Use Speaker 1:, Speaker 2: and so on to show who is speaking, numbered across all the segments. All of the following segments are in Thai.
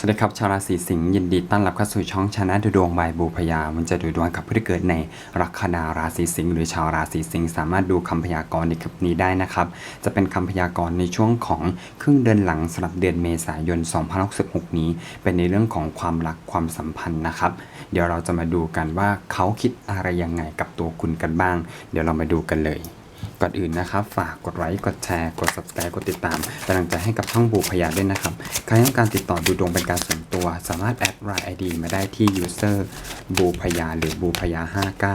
Speaker 1: สวัสดีครับชาวราศีสิงห์ยินดีต้อนรับเข้าสู่ช่องชนะดูดวงบายบูพยา มันจะดูดวงกับผู้ที่เกิดในลัคนาราศีสิงห์หรือชาวราศีสิงห์สามารถดูคำพยากรณ์ในคลิปนี้ได้นะครับ จะเป็นคำพยากรณ์ในช่วงของครึ่งเดือนหลังสำหรับเดือนเมษายน2566 นี้ เป็นในเรื่องของความรักความสัมพันธ์นะครับ เดี๋ยวเราจะมาดูกันว่าเขาคิดอะไรยังไงกับตัวคุณกันบ้าง เดี๋ยวเรามาดูกันเลย ก่อนอื่นนะครับ ฝากกดไลค์กดแชร์กด subscribe กดติดตามเป็นกำลังใจให้กับช่องบูพยาด้วยนะครับ ใครต้องการติดต่อดูดวงเป็นการส่วนตัว สามารถแอดไลน์ ID มาได้ที่ user บูพยาหรือบูพยา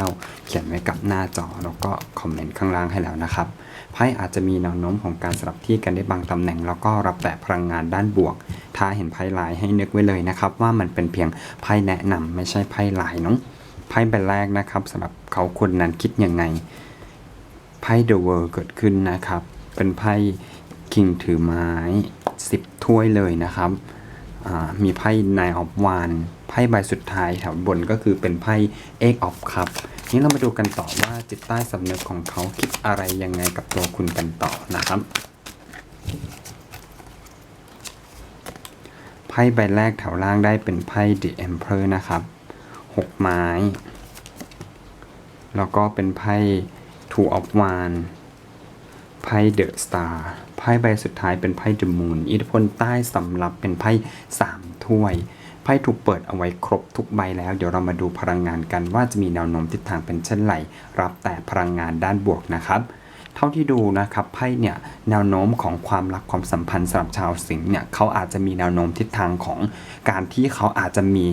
Speaker 1: 59 เขียนไว้กับหน้าจอแล้วก็คอมเมนต์ข้างล่างให้แล้วนะครับไพ่อาจจะมีแนวโน้มของการสลับที่กันได้บางตำแหน่ง แล้วก็รับแต่พลังงานด้านบวก ถ้าเห็นไพ่ลายให้นึกไว้เลยนะครับ ว่ามันเป็นเพียงไพ่แนะนำไม่ใช่ไพ่ลายเนาะไพ่ใบแรกนะครับสำหรับเขาคนนั้นคิดยังไง ไพ่ The World เกิดขึ้นนะครับ เป็นไพ่คิงถือไม้ 10 ถ้วยเลยนะครับ มีไพ่ Nine of Wands ไพ่ใบสุดท้ายแถวบนก็คือเป็นไพ่ Eight of Cup นี้เรามาดูกันต่อว่าจิตใต้สำนึกของเขาคิดอะไรยังไงกับตัวคุณกันต่อนะครับไพ่ใบแรกแถวล่างได้เป็นไพ่ The Emperor นะครับ 6 ไม้ แล้วก็เป็นไพ่ Two of Wands ไพ่ The Star ไพ่ใบสุดท้ายเป็นไพ่ The Moon อิทธิพลใต้สำรับเป็นไพ่3ถ้วย ไพ่ถูกเปิดเอาไว้ครบทุกใบแล้ว เดี๋ยวเรามาดูพลังงานกันว่าจะมีแนวโน้มทิศทางเป็นเช่นไรรับแต่พลังงานด้านบวกนะครับเท่าที่ดูนะครับไพ่เนี่ยแนวโน้มของความรักความสัมพันธ์สำหรับชาวสิงห์เนี่ยเขาอาจจะมีแนวโน้มทิศทางของการที่เขาอาจจะมี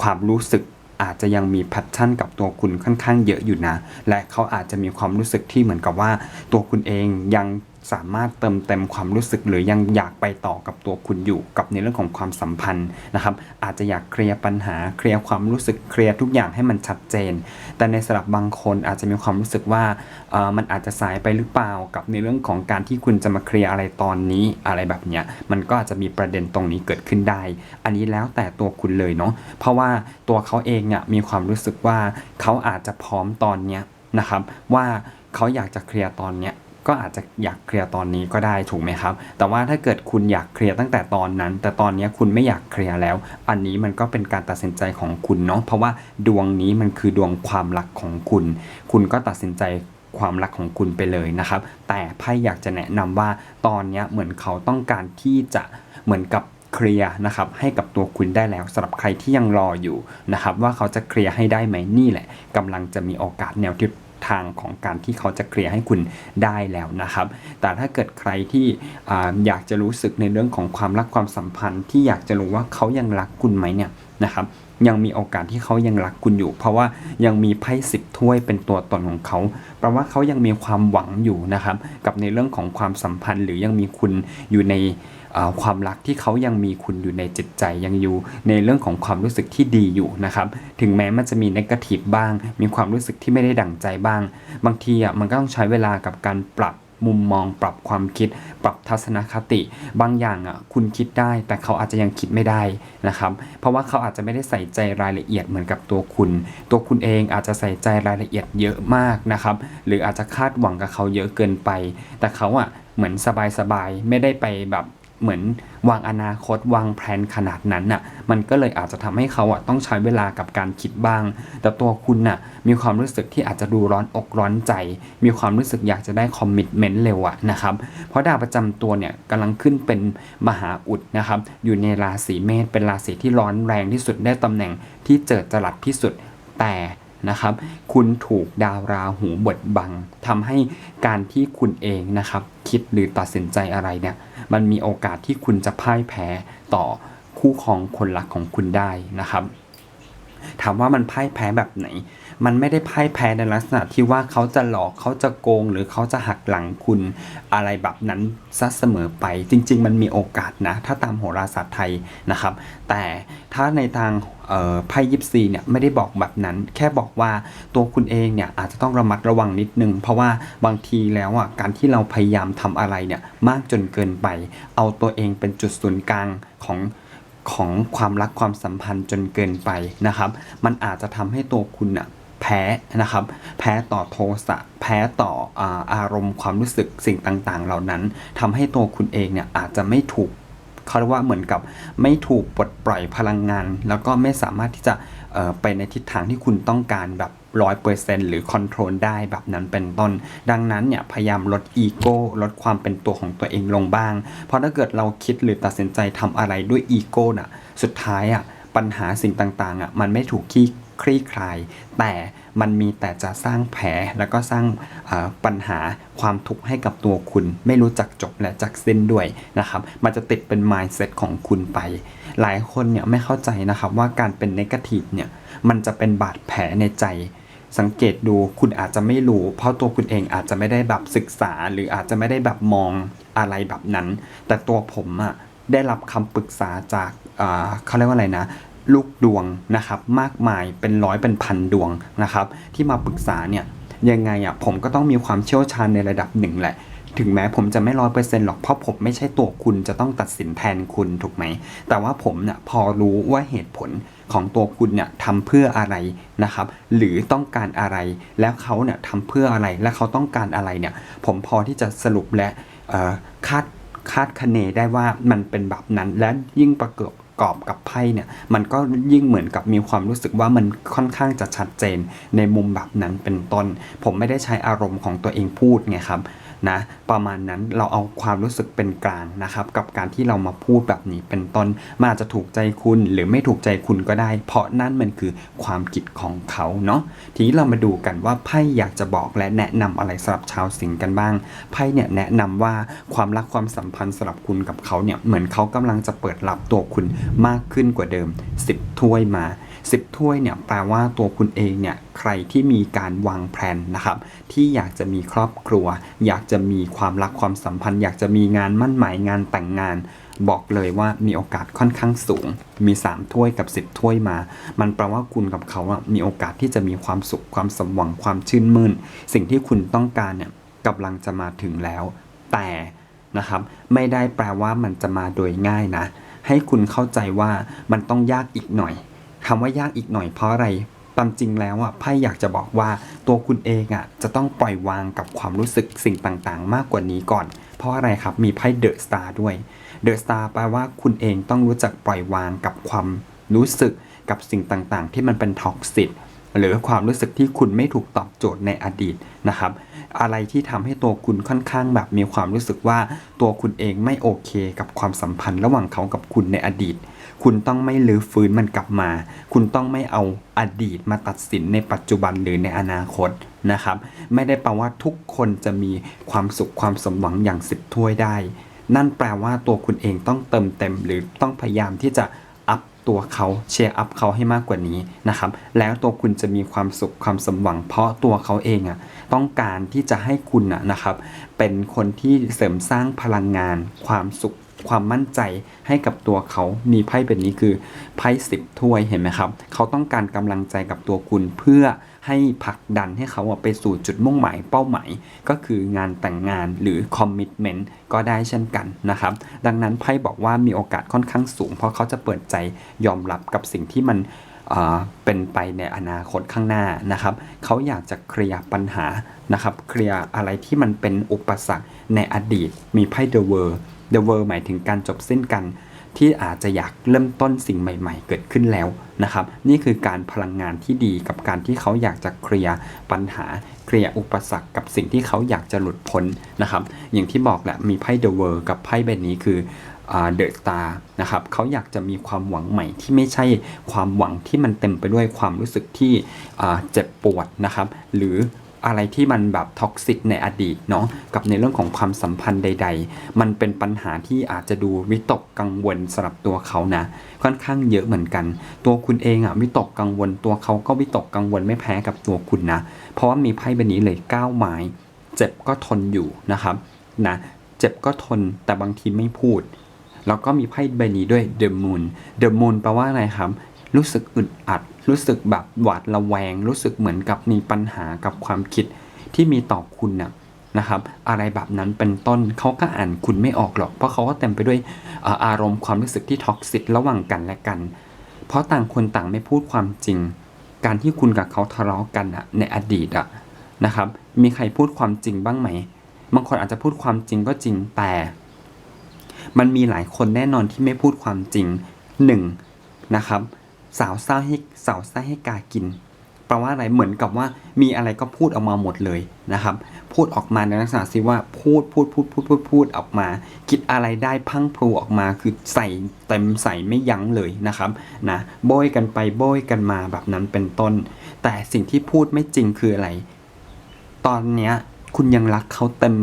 Speaker 1: ความรู้สึก อาจจะยังมีแพทชั่นกับตัวคุณค่อนข้างเยอะอยู่นะ และเขาอาจจะมีความรู้สึกที่เหมือนกับว่าตัวคุณเองยัง สามารถเติมเต็มความรู้สึก หรือยังอยากไปต่อกับตัวคุณอยู่กับในเรื่องของความสัมพันธ์นะครับ อาจจะอยากเคลียร์ปัญหาเคลียร์ความรู้สึกเคลียร์ทุกอย่างให้มันชัดเจน แต่ในสำหรับบางคนอาจจะมีความรู้สึกว่ามันอาจจะสายไปหรือเปล่ากับในเรื่องของการที่คุณจะมาเคลียร์อะไรตอนนี้อะไรแบบเนี้ยมันก็อาจจะมีประเด็นตรงนี้เกิดขึ้นได้ อันนี้แล้วแต่ตัวคุณเลยเนาะเพราะว่าตัวเขาเองเนี่ยมีความรู้สึกว่าเขาอาจจะพร้อมตอนเนี้ยนะครับว่าเขาอยากจะเคลียร์ตอนเนี้ย ก็อาจจะอยากเคลียร์ตอนนี้ก็ได้ถูกไหมครับ แต่ว่าถ้าเกิดคุณอยากเคลียร์ตั้งแต่ตอนนั้น แต่ตอนนี้คุณไม่อยากเคลียร์แล้ว อันนี้มันก็เป็นการตัดสินใจของคุณเนาะเพราะว่าดวงนี้มันคือดวงความรักของคุณ คุณก็ตัดสินใจความรักของคุณไปเลยนะครับ แต่ไพ่อยากจะแนะนำว่าตอนนี้เหมือนเขาต้องการที่จะเหมือนกับเคลียร์นะครับให้กับตัวคุณได้แล้วสำหรับใครที่ยังรออยู่นะครับว่าเขาจะเคลียร์ให้ได้ไหมนี่แหละกำลังจะมีโอกาสแนวทิศ ทางของการที่เขาจะเคลียร์ให้คุณได้แล้วนะครับ แต่ถ้าเกิดใครที่ออยากจะรู้สึกในเรื่องของความรักความสัมพันธ์ ที่อยากจะรู้ว่าเขายังรักคุณไหมเนี่ยนะครับยังมีโอกาสที่เขายังรักคุณอยู่ เพราะว่ายังมีไพ่สิบถ้วยเป็นตัวตนของเขาแปลว่าเขายังมีความหวังอยู่นะครับ กับในเรื่องของความสัมพันธ์ หรือยังมีคุณอยู่ใน ความรักที่เขายังมีคุณอยู่ในจิตใจยังอยู่ ในเรื่องของความรู้สึกที่ดีอยู่นะครับ ถึงแม้มันจะมีนกาทีฟบ้าง มีความรู้สึกที่ไม่ได้ดั่งใจบ้าง บางทีอะมันก็ต้องใช้เวลากับการปรับมุมมองปรับความคิด ปรับทัศนคติ บางอย่างอะคุณคิดได้ แต่เขาอาจจะยังคิดไม่ได้นะครับ เพราะว่าเขาอาจจะไม่ได้ใส่ใจรายละเอียดเหมือนกับตัวคุณ ตัวคุณเองอาจจะใส่ใจรายละเอียดเยอะมากนะครับ หรืออาจจะคาดหวังกับเขาเยอะเกินไป แต่เขาอะเหมือนสบายๆไม่ได้ไปแบบ เหมือนวางอนาคตวางแผนขนาดนั้นน่ะมันก็เลยอาจจะทำให้เขาอะต้องใช้เวลากับการคิดบ้าง แต่ตัวคุณน่ะมีความรู้สึกที่อาจจะดูร้อนอกร้อนใจ มีความรู้สึกอยากจะได้คอมมิชเมนต์เร็วอะนะครับเพราะดาวประจำตัวเนี่ยกำลังขึ้นเป็นมหาอุดนะครับอยู่ในราศีเมษเป็นราศีที่ร้อนแรงที่สุดได้ตำแหน่งที่เจิดจรัสที่สุดแต่ นะครับ คุณถูกดาวราหูบดบังทำให้การที่คุณเองนะครับ คิดหรือตัดสินใจอะไรเนี่ยมันมีโอกาสที่คุณจะพ่ายแพ้ต่อคู่ครองคนรักของคุณได้นะครับ ถามว่ามันพ่ายแพ้แบบไหน มันไม่ได้พ่ายแพ้ในลักษณะที่ว่าเขาจะหลอกเขาจะโกง หรือเขาจะหักหลังคุณอะไรแบบนั้นซะเสมอไป จริง ๆ มันมีโอกาสนะ ถ้าตามโหราศาสตร์ไทยนะครับ แต่ถ้าในทางไพ่ยิปซีเนี่ยไม่ได้บอกแบบนั้น แค่บอกว่าตัวคุณเองเนี่ยอาจจะต้องระมัดระวังนิดนึง เพราะว่าบางทีแล้วอะการที่เราพยายามทำอะไรเนี่ยมากจนเกินไป เอาตัวเองเป็นจุดศูนย์กลางของของความรักความสัมพันธ์จนเกินไปนะครับ มันอาจจะทำให้ตัวคุณน่ะ แพ้นะครับ แพ้ต่อโทสะแพ้ต่ออาอารมณ์ความรู้สึกสิ่งต่างๆ เหล่านั้นทำให้ตัวคุณเองเนี่ยอาจจะไม่ถูกเขาเรียกว่าเหมือนกับไม่ถูกปลดปล่อยพลังงาน แล้วก็ไม่สามารถที่จะไปในทิศทางที่คุณต้องการแบบร้อยเปอร์เซ็นหรือคอนโทรลได้แบบนั้นเป็นต้น ดังนั้นเนี่ยพยายามลดอีโก้ลดความเป็นตัวของตัวเองลงบ้าง เพราะถ้าเกิดเราคิดหรือตัดสินใจทำอะไรด้วยอีโก้น่ะ สุดท้ายอะปัญหาสิ่งต่างๆอะมันไม่ถูกขี้ คลี่คลาย แต่มันมีแต่จะสร้างแผลแล้วก็สร้างปัญหาความทุกข์ให้กับตัวคุณ ไม่รู้จักจบและจักสิ้นด้วยนะครับ มันจะติดเป็น mindset ของคุณไป หลายคนเนี่ยไม่เข้าใจนะครับว่าการเป็น negative เนี่ยมันจะเป็นบาดแผลในใจสังเกตดูคุณอาจจะไม่รู้ เพราะตัวคุณเองอาจจะไม่ได้แบบศึกษา หรืออาจจะไม่ได้แบบมองอะไรแบบนั้น แต่ตัวผมอะได้รับคำปรึกษาจากเขาเรียกว่าอะไรนะ ลูกดวงนะครับมากมายเป็นร้อยเป็นพันดวงนะครับที่มาปรึกษาเนี่ยยังไงอะผมก็ต้องมีความเชี่ยวชาญในระดับหนึ่งแหละ ถึงแม้ผมจะไม่ร้อยเปอร์เซ็นต์หรอกเพราะผมไม่ใช่ตัวคุณจะต้องตัดสินแทนคุณถูกไหม แต่ว่าผมเนี่ยพอรู้ว่าเหตุผลของตัวคุณเนี่ยทำเพื่ออะไรนะครับ หรือต้องการอะไร แล้วเขาเนี่ยทำเพื่ออะไรและเขาต้องการอะไรเนี่ย ผมพอที่จะสรุปและคาดคาดคะเนได้ว่ามันเป็นแบบนั้นและยิ่งประกอบ กอบกับไพ่เนี่ยมันก็ยิ่งเหมือนกับมีความรู้สึกว่ามันค่อนข้างจะชัดเจนในมุมแบบนั้นเป็นต้น ผมไม่ได้ใช้อารมณ์ของตัวเองพูดไงครับ นะประมาณนั้นเราเอาความรู้สึกเป็นกลางนะครับกับการที่เรามาพูดแบบนี้เป็นต้นมันอาจจะถูกใจคุณหรือไม่ถูกใจคุณก็ได้ เพราะนั่นมันคือความคิดของเขาเนาะทีนี้เรามาดูกันว่าไพ่อยากจะบอกและแนะนำอะไรสำหรับชาวสิงห์กันบ้างไพ่เนี่ยแนะนำว่าความรักความสัมพันธ์สำหรับคุณกับเขาเนี่ยเหมือนเขากำลังจะเปิดรับตัวคุณมากขึ้นกว่าเดิม 10 ถ้วยมา 10 ถ้วยเนี่ยแปลว่าตัวคุณเองเนี่ยใครที่มีการวางแผนนะครับ ที่อยากจะมีครอบครัว อยากจะมีความรักความสัมพันธ์ อยากจะมีงานมั่นหมายงานแต่งงาน บอกเลยว่ามีโอกาสค่อนข้างสูง มี 3 ถ้วยกับ 10 ถ้วยมา มันแปลว่าคุณกับเขาอะมีโอกาสที่จะมีความสุขความสมหวังความชื่นมื่น สิ่งที่คุณต้องการเนี่ยกำลังจะมาถึงแล้ว แต่นะครับไม่ได้แปลว่ามันจะมาโดยง่ายนะ ให้คุณเข้าใจว่ามันต้องยากอีกหน่อย คำว่ายากอีกหน่อยเพราะอะไรตามจริงแล้วอะไพ่อยากจะบอกว่าตัวคุณเองอะจะต้องปล่อยวางกับความรู้สึกสิ่งต่างๆ มากกว่านี้ก่อน เพราะอะไรครับมีไพ่เดอะสตาร์ด้วยเดอะสตาร์แปลว่าคุณเองต้องรู้จักปล่อยวางกับความรู้สึกกับสิ่งต่างๆ ที่มันเป็นท็อกซิตหรือความรู้สึกที่คุณไม่ถูกตอบโจทย์ในอดีตนะครับ อะไรที่ทำให้ตัวคุณค่อนข้างแบบมีความรู้สึกว่าตัวคุณเองไม่โอเคกับความสัมพันธ์ ระหว่างเขากับคุณในอดีต คุณต้องไม่ลื้อฟื้นมันกลับมา คุณต้องไม่เอาอดีตมาตัดสินในปัจจุบันหรือในอนาคตนะครับ ไม่ได้แปลว่าทุกคนจะมีความสุขความสมหวังอย่างสิบถ้วยได้ นั่นแปลว่าตัวคุณเองต้องเติมเต็มหรือต้องพยายามที่จะ ตัวเขาเชียร์อัพเขาให้มากกว่านี้นะครับ แล้วตัวคุณจะมีความสุขความสมหวัง เพราะตัวเขาเองอะต้องการที่จะให้คุณอะนะครับ เป็นคนที่เสริมสร้างพลังงาน ความสุข ความมั่นใจให้กับตัวเขามีไพ่แบบนี้คือไพ่สิบถ้วยเห็นไหมครับ เขาต้องการกำลังใจกับตัวคุณเพื่อให้ผลักดันให้เขาไปสู่จุดมุ่งหมายเป้าหมาย ก็คืองานแต่งงานหรือคอมมิชเมนต์ก็ได้เช่นกันนะครับ ดังนั้นไพ่บอกว่ามีโอกาสค่อนข้างสูง เพราะเขาจะเปิดใจยอมรับกับสิ่งที่มันเป็นไปในอนาคตข้างหน้านะครับ เขาอยากจะเคลียร์ปัญหานะครับ เคลียร์อะไรที่มันเป็นอุปสรรคในอดีต มีไพ่ The World The World หมายถึงการจบสิ้นกัน ที่อาจจะอยากเริ่มต้นสิ่งใหม่ ๆ เกิดขึ้นแล้วนะครับ นี่คือการพลังงานที่ดีกับการที่เขาอยากจะเคลียร์ปัญหาเคลียร์อุปสรรคกับสิ่งที่เขาอยากจะหลุดพ้นนะครับ อย่างที่บอกแหละมีไพ่ The World กับไพ่ใบนี้คือเดอะสตาร์นะครับเขาอยากจะมีความหวังใหม่ที่ไม่ใช่ความหวังที่มันเต็มไปด้วยความรู้สึกที่เจ็บปวดนะครับ หรือ อะไรที่มันแบบท็อกซิกในอดีตเนาะกับในเรื่องของความสัมพันธ์ใด ๆ มันเป็นปัญหาที่อาจจะดูวิตกกังวลสำหรับตัวเขานะ ค่อนข้างเยอะเหมือนกัน ตัวคุณเองอะวิตกกังวลตัวเขาก็วิตกกังวลไม่แพ้กับตัวคุณนะ เพราะว่ามีไพ่ใบนี้เลยก้าวไม้เจ็บก็ทนอยู่นะครับนะเจ็บก็ทนแต่บางทีไม่พูด แล้วก็มีไพ่ใบนี้ด้วย The Moon The Moon แปลว่าอะไรครับ รู้สึกอึดอัด รู้สึกแบบหวาดระแวง รู้สึกเหมือนกับมีปัญหากับความคิดที่มีต่อคุณนะนะครับ อะไรแบบนั้นเป็นต้นเขาก็อ่านคุณไม่ออกหรอก เพราะเขาก็เต็มไปด้วยอารมณ์ความรู้สึกที่ท็อกซิกระหว่างกันและกัน เพราะต่างคนต่างไม่พูดความจริง การที่คุณกับเขาทะเลาะกันอะในอดีตอะนะครับ มีใครพูดความจริงบ้างไหม บางคนอาจจะพูดความจริงก็จริงแต่ มันมีหลายคนแน่นอนที่ไม่พูดความจริงหนึ่งนะครับ สาวซ่าให้สาวซ่าให้กากินแปลว่าอะไรเหมือนกับว่ามีอะไรก็พูดออกมาหมดเลยนะครับ พูดออกมาในลักษณะที่ว่าพูดพูดพูดพูดพูดพูดออกมา คิดอะไรได้พังพรูออกมาคือใส่เต็มใส่ไม่ยั้งเลยนะครับนะโบยกันไปโบยกันมาแบบนั้นเป็นต้น แต่สิ่งที่พูดไม่จริงคืออะไร ตอนเนี้ยคุณยังรักเขาเต็ม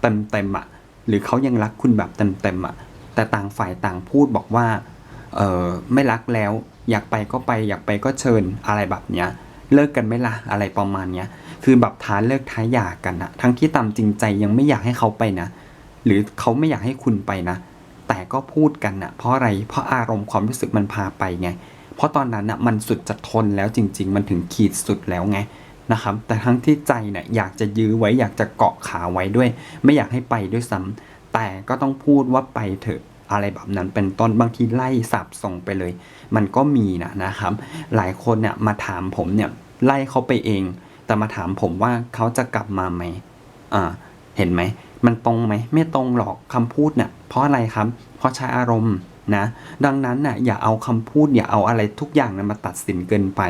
Speaker 1: เต็มเต็มอะหรือเขายังรักคุณแบบเต็มเต็มอะแต่ต่างฝ่ายต่างพูดบอกว่าเออไม่รักแล้ว อยากไปก็ไปอยากไปก็เชิญอะไรแบบเนี้ยเลิกกันไหมล่ะอะไรประมาณเนี้ยคือแบบท้าเลิกท้าหย่ากกันอะทั้งที่ตามจริงใจยังไม่อยากให้เขาไปนะ หรือเขาไม่อยากให้คุณไปนะ แต่ก็พูดกันอะเพราะอะไรเพราะอารมณ์ความรู้สึกมันพาไปไง เพราะตอนนั้นอะมันสุดจะทนแล้วจริง ๆ มันถึงขีดสุดแล้วไงนะครับแต่ทั้งที่ใจเนี่ยอยากจะยื้อไว้อยากจะเกาะขาไว้ด้วย ไม่อยากให้ไปด้วยซ้ำแต่ก็ต้องพูดว่าไปเถอะ อะไรแบบนั้นเป็นต้นบางทีไล่สับส่งไปเลย มันก็มีนะนะครับ หลายคนเนี่ยมาถามผมเนี่ยไล่เขาไปเอง แต่มาถามผมว่าเขาจะกลับมาไหมอ่าเห็นไหม มันตรงไหม ไม่ตรงหรอกคำพูดเนี่ยเพราะอะไรครับ เพราะใช้อารมณ์นะ ดังนั้นน่ะอย่าเอาคำพูดอย่าเอาอะไรทุกอย่างนะมาตัดสินเกินไป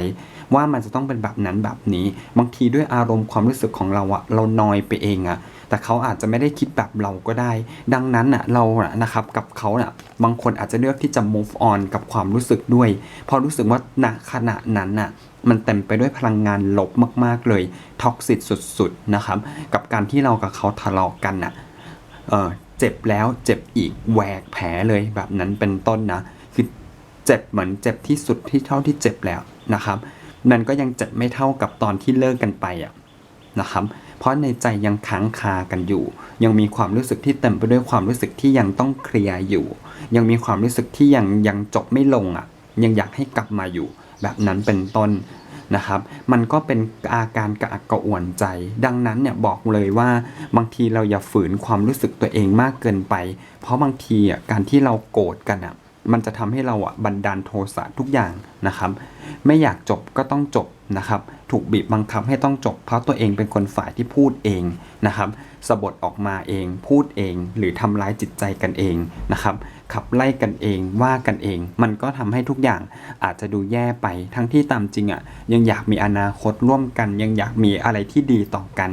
Speaker 1: ว่ามันจะต้องเป็นแบบนั้นแบบนี้ บางทีด้วยอารมณ์ความรู้สึกของเราอะเรานอยไปเองอะแต่เขาอาจจะไม่ได้คิดแบบเราก็ได้ ดังนั้นน่ะเรานะนะครับกับเขาน่ะบางคนอาจจะเลือกที่จะ move on กับความรู้สึกด้วยเพราะรู้สึกว่าณขณะนั้นน่ะมันเต็มไปด้วยพลังงานลบมาก ๆ เลยท็อกซิตสุด ๆ นะครับ กับการที่เรากับเขาทะเลาะกันน่ะเออเจ็บแล้วเจ็บอีกแหวกแผลเลยแบบนั้นเป็นต้นนะ คือเจ็บเหมือนเจ็บที่สุดที่เท่าที่เจ็บแล้วนะครับ มันก็ยังเจ็บไม่เท่ากับตอนที่เลิกกันไปอะนะครับ เพราะในใจยังค้างคากันอยู่ ยังมีความรู้สึกที่เต็มไปด้วยความรู้สึกที่ยังต้องเคลียร์อยู่ ยังมีความรู้สึกที่ยังยังจบไม่ลงอะ ยังอยากให้กลับมาอยู่ แบบนั้นเป็นต้นนะครับ มันก็เป็นอาการกระอักกระอ่วนใจ ดังนั้นเนี่ยบอกเลยว่าบางทีเราอย่าฝืนความรู้สึกตัวเองมากเกินไป เพราะบางทีอะการที่เราโกรธกันอะ มันจะทำให้เราอะบันดาลโทสะทุกอย่างนะครับ ไม่อยากจบก็ต้องจบนะครับ ถูกบีบบังคับให้ต้องจบ เพราะตัวเองเป็นคนฝ่ายที่พูดเองนะครับสะบดออกมาเอง พูดเอง หรือทำร้ายจิตใจกันเองนะครับ ขับไล่กันเองว่ากันเอง มันก็ทำให้ทุกอย่างอาจจะดูแย่ไปทั้งที่ตามจริงอะยังอยากมีอนาคตร่วมกัน ยังอยากมีอะไรที่ดีต่อกัน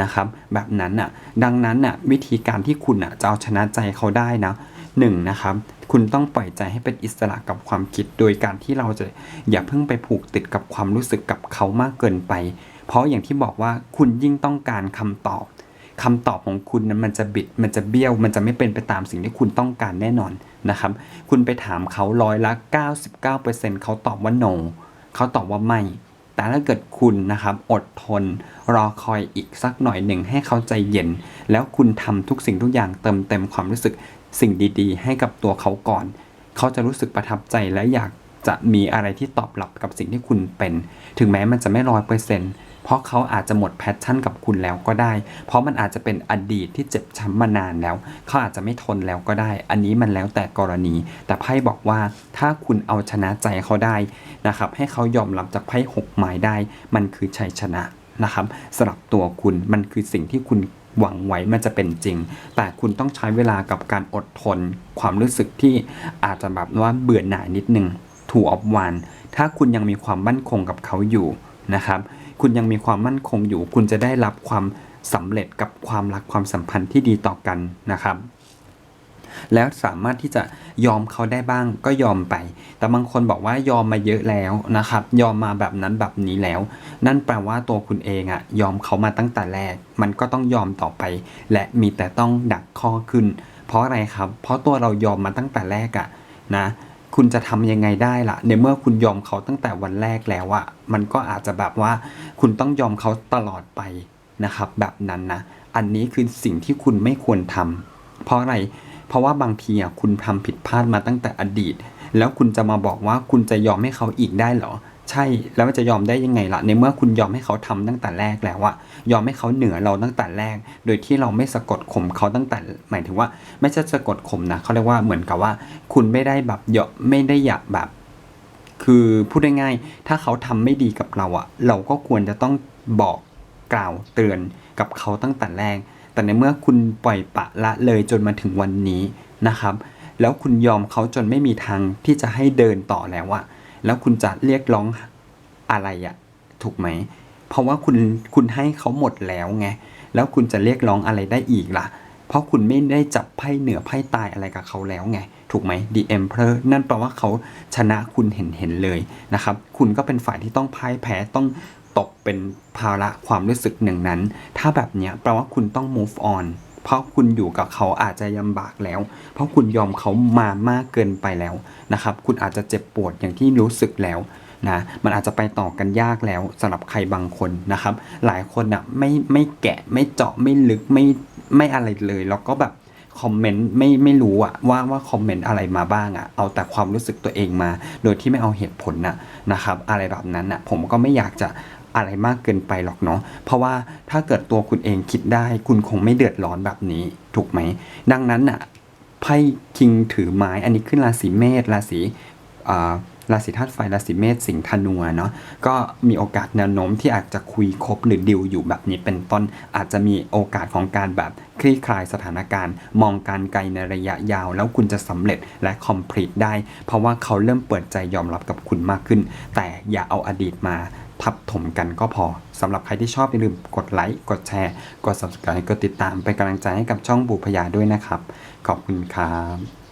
Speaker 1: นะครับ แบบนั้นอะ ดังนั้นอะวิธีการที่คุณอะจะเอาชนะใจเขาได้นะ หนึ่งนะครับคุณต้องปล่อยใจให้เป็นอิสระกับความคิด โดยการที่เราจะอย่าเพิ่งไปผูกติดกับความรู้สึกกับเขามากเกินไป เพราะอย่างที่บอกว่าคุณยิ่งต้องการคำตอบคำตอบของคุณนั้นมันจะบิด มันจะเบี้ยว มันจะไม่เป็นไปตามสิ่งที่คุณต้องการแน่นอนนะครับ คุณไปถามเขาร้อยละ 99%เขาตอบว่า no เขาตอบว่าไม่ แต่ถ้าเกิดคุณนะครับอดทน รอคอยอีกสักหน่อยหนึ่งให้เขาใจเย็น แล้วคุณทำทุกสิ่งทุกอย่างเติมเต็มความรู้สึก สิ่งดี ๆ ให้กับตัวเขาก่อน เขาจะรู้สึกประทับใจและอยากจะมีอะไรที่ตอบรับกับสิ่งที่คุณเป็น ถึงแม้มันจะไม่ร้อยเปอร์เซ็นต์เพราะเขาอาจจะหมดแพชชั่นกับคุณแล้วก็ได้ เพราะมันอาจจะเป็นอดีตที่เจ็บช้ำมานานแล้ว เขาอาจจะไม่ทนแล้วก็ได้ อันนี้มันแล้วแต่กรณี แต่ไพ่บอกว่าถ้าคุณเอาชนะใจเขาได้นะครับ ให้เขายอมรับจากไพ่หกไม้ได้ มันคือชัยชนะนะครับสำหรับตัวคุณมันคือสิ่งที่คุณ หวังไว้มันจะเป็นจริง แต่คุณต้องใช้เวลากับการอดทน ความรู้สึกที่อาจจะแบบว่าเบื่อหน่ายนิดนึงถูออฟวันถ้าคุณยังมีความมั่นคงกับเขาอยู่นะครับ คุณยังมีความมั่นคงอยู่ คุณจะได้รับความสำเร็จกับความรักความสัมพันธ์ที่ดีต่อกันนะครับ แล้วสามารถที่จะยอมเขาได้บ้างก็ยอมไป แต่บางคนบอกว่ายอมมาเยอะแล้วนะครับ ยอมมาแบบนั้นแบบนี้แล้ว นั่นแปลว่าตัวคุณเองอะยอมเขามาตั้งแต่แรก มันก็ต้องยอมต่อไป และมีแต่ต้องดักข้อขึ้น เพราะอะไรครับ เพราะตัวเรายอมมาตั้งแต่แรกอะนะคุณจะทำยังไงได้ล่ะ ในเมื่อคุณยอมเขาตั้งแต่วันแรกแล้วอะมันก็อาจจะแบบว่า คุณต้องยอมเขาตลอดไปนะครับ แบบนั้นนะ อันนี้คือสิ่งที่คุณไม่ควรทำเพราะอะไร เพราะว่าบางทีอะคุณทำผิดพลาดมาตั้งแต่อดีต แล้วคุณจะมาบอกว่าคุณจะยอมให้เขาอีกได้เหรอ ใช่แล้วจะยอมได้ยังไงล่ะ ในเมื่อคุณยอมให้เขาทำตั้งแต่แรกแล้วอะยอมให้เขาเหนือเราตั้งแต่แรก โดยที่เราไม่สะกดข่มเขาตั้งแต่ หมายถึงว่า ไม่ใช่สะกดข่มนะเขาเรียกว่าเหมือนกับว่า คุณไม่ได้แบบเยอะไม่ได้อยากแบบคือพูดง่ายๆ ถ้าเขาทำไม่ดีกับเราอะเราก็ควรจะต้องบอกกล่าวเตือนกับเขาตั้งแต่แรก แต่ในเมื่อคุณปล่อยปะละเลยจนมาถึงวันนี้นะครับ แล้วคุณยอมเขาจนไม่มีทางที่จะให้เดินต่อแล้วอะแล้วคุณจะเรียกร้องอะไรอะถูกไหม เพราะว่าคุณคุณให้เขาหมดแล้วไง แล้วคุณจะเรียกร้องอะไรได้อีกล่ะ เพราะคุณไม่ได้จับไพ่เหนือไพ่ตายอะไรกับเขาแล้วไง ถูกไหม The Emperor นั่นแปลว่าเขาชนะคุณเห็นเห็นเลยนะครับ คุณก็เป็นฝ่ายที่ต้องพ่ายแพ้ต้อง ตกเป็นภาระความรู้สึกหนึ่งนั้น ถ้าแบบเนี้ยแปลว่าคุณต้อง move on เพราะคุณอยู่กับเขาอาจจะยำบากแล้ว เพราะคุณยอมเขามามากเกินไปแล้วนะครับ คุณอาจจะเจ็บปวดอย่างที่รู้สึกแล้วนะมันอาจจะไปต่อกันยากแล้วสำหรับใครบางคนนะครับ หลายคนอะไม่ไม่แกะไม่เจาะไม่ลึกไม่ไม่อะไรเลย แล้วก็แบบคอมเมนต์ไม่ไม่รู้อะว่าว่าคอมเมนต์อะไรมาบ้างอะเอาแต่ความรู้สึกตัวเองมา โดยที่ไม่เอาเหตุผลนะนะครับ อะไรแบบนั้นนะผมก็ไม่อยากจะ อะไรมากเกินไปหรอกเนาะเพราะว่าถ้าเกิดตัวคุณเองคิดได้ คุณคงไม่เดือดร้อนแบบนี้ถูกไหม ดังนั้นน่ะไพ่คิงถือไม้อันนี้ขึ้นราศีเมษราศีราศีธาตุไฟราศีเมษสิงห์ธนูเนาะก็มีโอกาสแนวโน้มที่อาจจะคุยคบหรือดิวอยู่แบบนี้เป็นต้นอาจจะมีโอกาสของการแบบคลี่คลายสถานการณ์ มองการไกลในระยะยาว แล้วคุณจะสำเร็จและ complete ได้ เพราะว่าเขาเริ่มเปิดใจยอมรับกับคุณมากขึ้น แต่อย่าเอาอดีตมา ทับถมกันก็พอสำหรับใครที่ชอบอย่าลืมกดไลค์กดแชร์ กด subscribe กดติดตามเป็นกำลังใจให้กับช่องบูพยาด้วยนะครับ ขอบคุณครับ